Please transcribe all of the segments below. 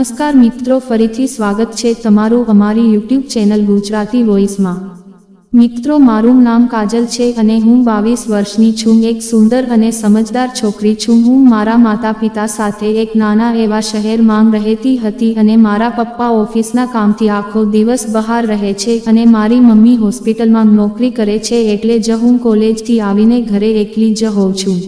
નમસ્કાર મિત્રો, ફરીથી સ્વાગત છે તમારું અમારી યુટ્યુબ ચેનલ ગુજરાતી વોઇસમાં. મિત્રો, મારું નામ કાજલ છે અને હું બાવીસ વર્ષની છું, એક સુંદર અને સમજદાર છોકરી છું. હું મારા માતા પિતા સાથે એક નાના એવા શહેરમાં રહેતી હતી અને મારા પપ્પા ઓફિસના કામથી આખો દિવસ બહાર રહે છે અને મારી મમ્મી હોસ્પિટલમાં નોકરી કરે છે એટલે જ હું કોલેજથી આવીને ઘરે એકલી જ હોઉં છું.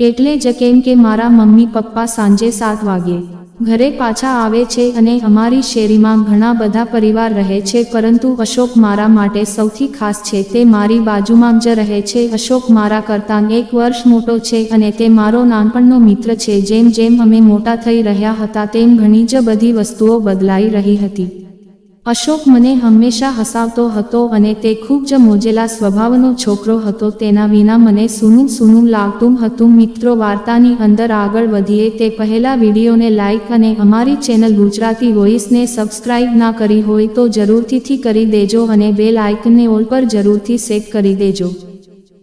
એટલે જ કેમ કે મારા મમ્મી પપ્પા સાંજે સાત વાગે ઘરે પાછા આવે છે અને અમારી શેરીમાં ઘણા બધા પરિવાર રહે છે, પરંતુ અશોક મારા માટે સૌથી ખાસ છે. તે મારી બાજુમાં જ રહે છે. અશોક મારા કરતાં એક વર્ષ મોટો છે અને તે મારો નાનપણનો મિત્ર છે. જેમ જેમ અમે મોટા થઈ રહ્યા હતા, તેમ ઘણી જ બધી વસ્તુઓ બદલાઈ રહી હતી. અશોક મને હંમેશા હસાવતો હતો અને તે ખૂબ જ મોજેલા સ્વભાવનો છોકરો હતો. તેના વિના મને સૂનું સૂનું લાગતું હતું. મિત્રો, વાર્તાની અંદર આગળ વધીએ. તે પહેલા વિડીયોને લાઇક અને અમારી ચેનલ ગુજરાતી વોઇસને સબસ્ક્રાઇબ ના કરી હોય તો જરૂરથી કરી દેજો અને બેલ આઇકનને ઓલ પર જરૂરથી સેટ કરી દેજો.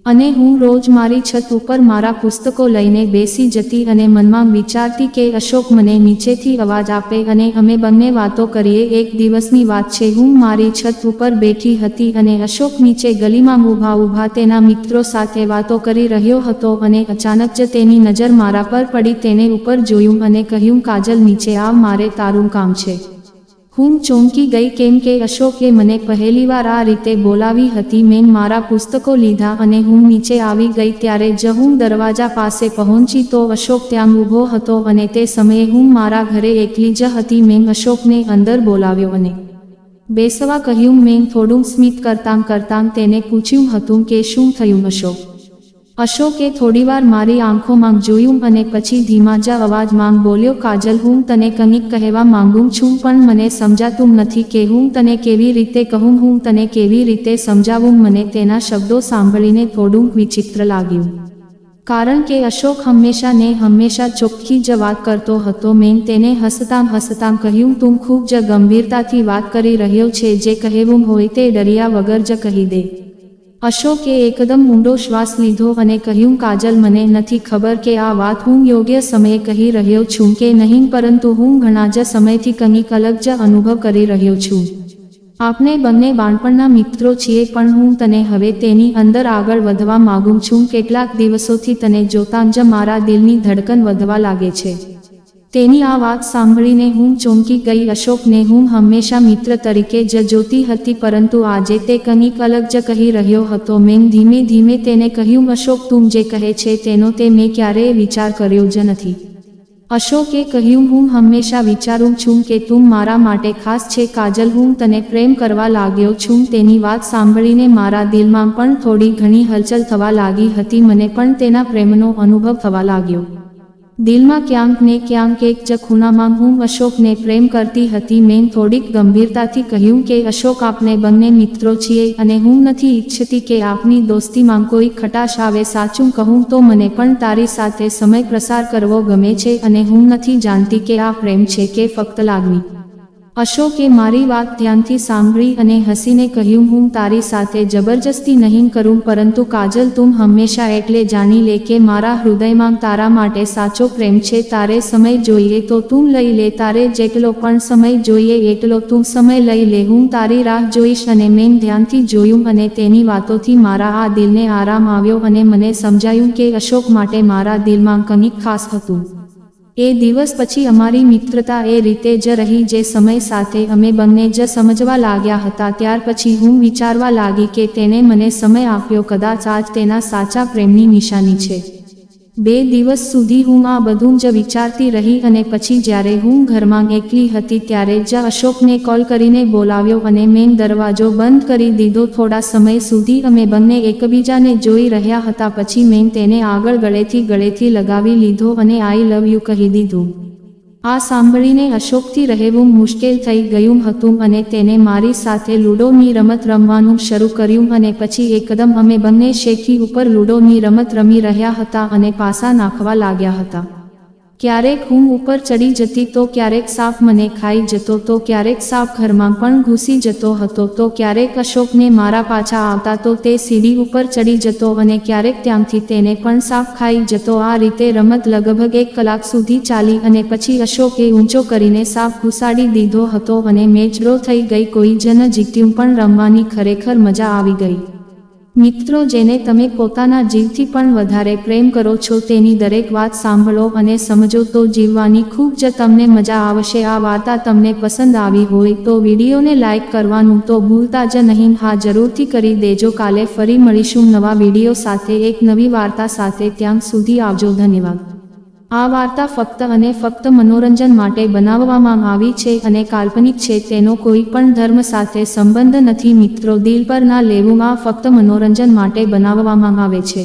અને હું રોજ મારી છત ઉપર મારા પુસ્તકો લઈને બેસી જતી અને મનમાં વિચારતી કે અશોક મને નીચેથી અવાજ આપે અને અમે બંને વાતો કરીએ, એક દિવસની વાત છે, હું મારી છત ઉપર બેઠી હતી અને અશોક નીચે ગલીમાં ઊભા ઊભા તેના મિત્રો સાથે વાતો કરી રહ્યો હતો અને અચાનક જ તેની નજર મારા પર પડી, તેને ઉપર જોયું અને કહ્યું, કાજલ, નીચે આવ મારે તારું કામ છે. હું ચોંકી ગઈ કેમ કે અશોકે મને પહેલીવાર આ રીતે બોલાવી હતી. મેં મારા પુસ્તકો લીધા અને હું નીચે આવી ગઈ ત્યારે જ હું દરવાજા પાસે પહોંચી તો અશોક ત્યાં ઊભો હતો અને તે સમયે હું મારા ઘરે એકલી જ હતી. મેં અશોકને અંદર બોલાવ્યો અને બેસવા કહ્યું. મેં થોડું સ્મિત કરતાં કરતાં તેને પૂછ્યું હતું કે શું થયું અશોક? અશોકે થોડીવાર મારી આંખોમાં જોયું અને પછી ધીમાજા અવાજમાં બોલ્યો, કાજલ, હું તને કંઈક કહેવા માંગુ છું, પણ મને સમજાતું નથી કે હું તને કેવી રીતે કહું, હું તને કેવી રીતે સમજાવું. મને તેના શબ્દો સાંભળીને થોડું વિચિત્ર લાગ્યું. કારણ કે અશોક હંમેશા ને હંમેશા ચોખ્ખી જ વાત કરતો હતો. મેં તેને હસતામ હસતામ કહ્યું, તું ખૂબ જ ગંભીરતાથી વાત કરી રહ્યો છે. જે કહેવું હોય તે ડર્યા વગર જ કહી દે. અશોકે એકદમ ઊંડો શ્વાસ લીધો અને કહ્યું, કાજલ, મને નથી ખબર કે આ વાત હું યોગ્ય સમયે કહી રહ્યો છું કે નહીં, પરંતુ હું ઘણા જ સમયથી કંઈક અલગ જ અનુભવ કરી રહ્યો છું. આપણે બંને બાળપણના મિત્રો છીએ, પણ હું તને હવે તેની અંદર આગળ વધવા માગું છું. કેટલાક દિવસોથી તને જોતાં જ મારા દિલની ધડકન વધવા લાગે છે. તેની આ વાત સાંભળીને હું ચોંકી ગઈ. અશોકને હું હંમેશા મિત્ર તરીકે જ જોતી હતી, પરંતુ આજે તે કંઈક અલગ જ કહી રહ્યો હતો. મેં ધીમે ધીમે તેને કહ્યું, અશોક, તું જે કહે છે તેનો તે મેં ક્યારેય વિચાર કર્યો જ નથી. અશોકે કહ્યું, હું હંમેશા વિચારું છું કે તું મારા માટે ખાસ છે. કાજલ, હું તને પ્રેમ કરવા લાગ્યો છું. તેની વાત સાંભળીને મારા દિલમાં પણ થોડી ઘણી હલચલ થવા લાગી હતી. મને પણ તેના પ્રેમનો અનુભવ થવા લાગ્યો. દિલમાં ક્યાંક ને ક્યાંક એક જ ખૂણામાં હું અશોકને પ્રેમ કરતી હતી. મેં થોડીક ગંભીરતાથી કહ્યું કે, અશોક આપણે બંને મિત્રો છીએ અને હું નથી ઈચ્છતી કે આપની દોસ્તીમાં કોઈ ખટાશ આવે. સાચું કહું તો મને પણ તારી સાથે સમય પ્રસાર કરવો ગમે છે અને હું નથી જાણતી કે આ પ્રેમ છે કે ફક્ત લાગણી. અશોકે મારી વાત ધ્યાનથી સાંભળી અને હસીને કહ્યું, હું તારી સાથે જબરજસ્તી નહીં કરું, પરંતુ કાજલ તું હંમેશા એટલે જાણી લે કે મારા હૃદયમાં તારા માટે સાચો પ્રેમ છે. તારે સમય જોઈએ તો તું લઈ લે, તારે જેટલો પણ સમય જોઈએ એટલો તું સમય લઈ લે. હું તારી રાહ જોઈશ અને મેં ધ્યાનથી જોયું અને તેની વાતોથી મારા આ દિલને આરામ આવ્યો અને મને સમજાયું કે અશોક માટે મારા દિલમાં કંઈક ખાસ હતું. એ દિવસ પછી અમારી મિત્રતા એ રીતે જ રહી જે સમય સાથે અમે બંને જ સમજવા લાગ્યા હતા. ત્યાર પછી હું વિચારવા લાગી કે તેને મને સમય આપ્યો કદાચ આજ તેના સાચા પ્રેમની નિશાની છે. બે દિવસ સુધી હું આ બધું જ વિચારતી રહી અને પછી જ્યારે હું ઘરમાં એકલી હતી ત્યારે જ અશોકને કોલ કરીને બોલાવ્યો અને મેં દરવાજો બંધ કરી દીધો. થોડા સમય સુધી અમે બંને એકબીજાને જોઈ રહ્યા હતા. પછી મેં તેને આગળ ગળેથી ગળેથી લગાવી લીધો અને આઈ લવ યુ કહી દીધું. આ સાંભળીને અશોકથી રહેવું મુશ્કેલ થઈ ગયું હતું અને તેને મારી સાથે લૂડોની રમત રમવાનું શરૂ કર્યું અને પછી એકદમ અમે બંને શેખી ઉપર લૂડોની રમત રમી રહ્યા હતા અને પાસા નાખવા લાગ્યા હતા. ક્યારેક હું ઉપર ચડી જતી તો ક્યારેક સાપ મને ખાઈ જતો તો ક્યારેક સાપ ઘરમાં પણ ઘૂસી જતો હતો તો ક્યારેક અશોકને મારા પાછા આવતા તો તે સીડી ઉપર ચડી જતો અને ક્યારેક ત્યાંથી તેને પણ સાપ ખાઈ જતો. આ રીતે રમત લગભગ એક કલાક સુધી ચાલી અને પછી અશોકે ઊંચો કરીને સાપ ઘુસાડી દીધો હતો અને મેચ ડ્રો થઈ ગઈ. કોઈ જન જીત્યું પણ રમવાની ખરેખર મજા આવી ગઈ. મિત્રો જેને તમે પોતાના જીવથી પણ વધારે પ્રેમ કરો છો તેની દરેક વાત સાંભળો અને સમજો તો જીવવાની ખૂબ જ તમને મજા આવશે. આ વાર્તા તમને પસંદ આવી હોય તો વિડીયોને લાઇક કરવાનું તો ભૂલતા જ નહીં. હા, જરૂરથી કરી દેજો. કાલે ફરી મળીશું નવા વીડિયો સાથે. એક નવી વાર્તા સાથે. ત્યાં સુધી આવજો. ધન્યવાદ. આ વાર્તા ફક્ત અને ફક્ત મનોરંજન માટે બનાવવામાં આવી છે અને કાલ્પનિક છે તેનો કોઈ પણ ધર્મ સાથે સંબંધ નથી મિત્રો દિલ પર ના લેવું આ ફક્ત મનોરંજન માટે બનાવવામાં આવે છે.